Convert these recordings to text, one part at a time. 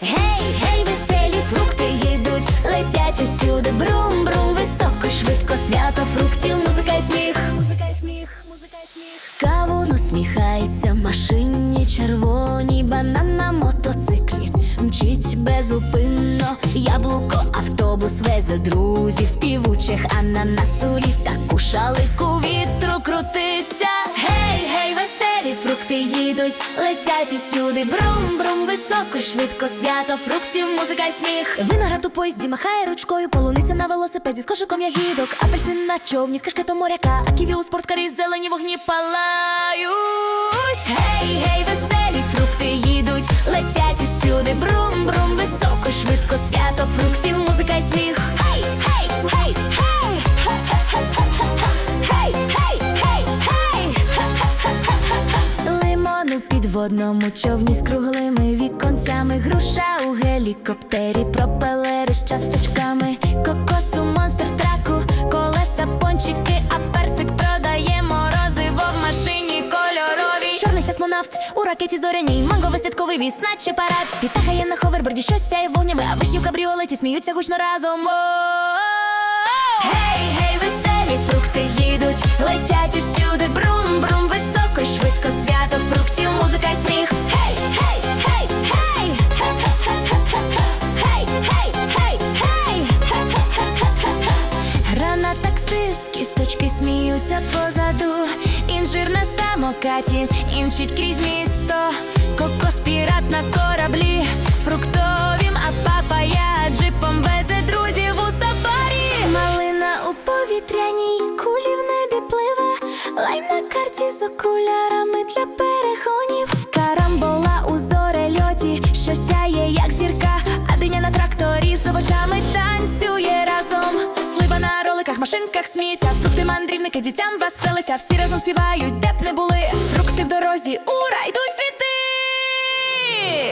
Гей, гей, веселі фрукти їдуть, летять усюди, брум-брум, високо, швидко свято фруктів, музика й сміх. Музика і сміх, музика і сміх. Кавун усміхається, машині червоні, банан на мотоциклі, мчить безупинно, яблуко, автобус везе друзів, співучих, ананасу літаку, шалику вітру крутиться їдуть, летять усюди. Брум, брум, високо, швидко, свято, фруктів, музика й сміх. Виноград у поїзді махає ручкою, полуниця на велосипеді з кошиком ягідок, апельсин на човні з кашкетом моряка, а ківі у спорткарі зелені вогні палають. Гей, гей, веселі фрукти їдуть, летять підводному човні з круглими віконцями, груша у гелікоптері, пропелери з часточками, кокос у монстр траку, колеса, пончики, а персик продає морозиво в машині кольоровій. Чорний космонавт у ракеті зоряній, манговий святковий віз, наче парад. Вітаха є на ховерборді, щось сяє вогнями, а вишні в кабріолеті сміються гучно разом. Гей, гей, веселі фрукти їдуть, летять усюди, таксист, кісточки сміються позаду. Інжир на самокаті, і крізь місто. Кокос пірат на кораблі, фруктовім, а папая джипом везе друзів у сафарі. Малина у повітряній кулі в небі пливе. Лайм на карті з окулярами для перегонів. Машинках сміється, фрукти мандрівники дітям веселиться, всі разом співають, де б не були. Фрукти в дорозі, ура, йдуть світи.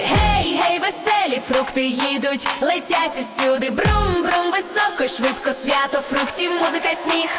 Гей, гей, веселі фрукти їдуть, летять усюди. Брум, брум, високо, швидко, свято, фруктів, музика й сміх.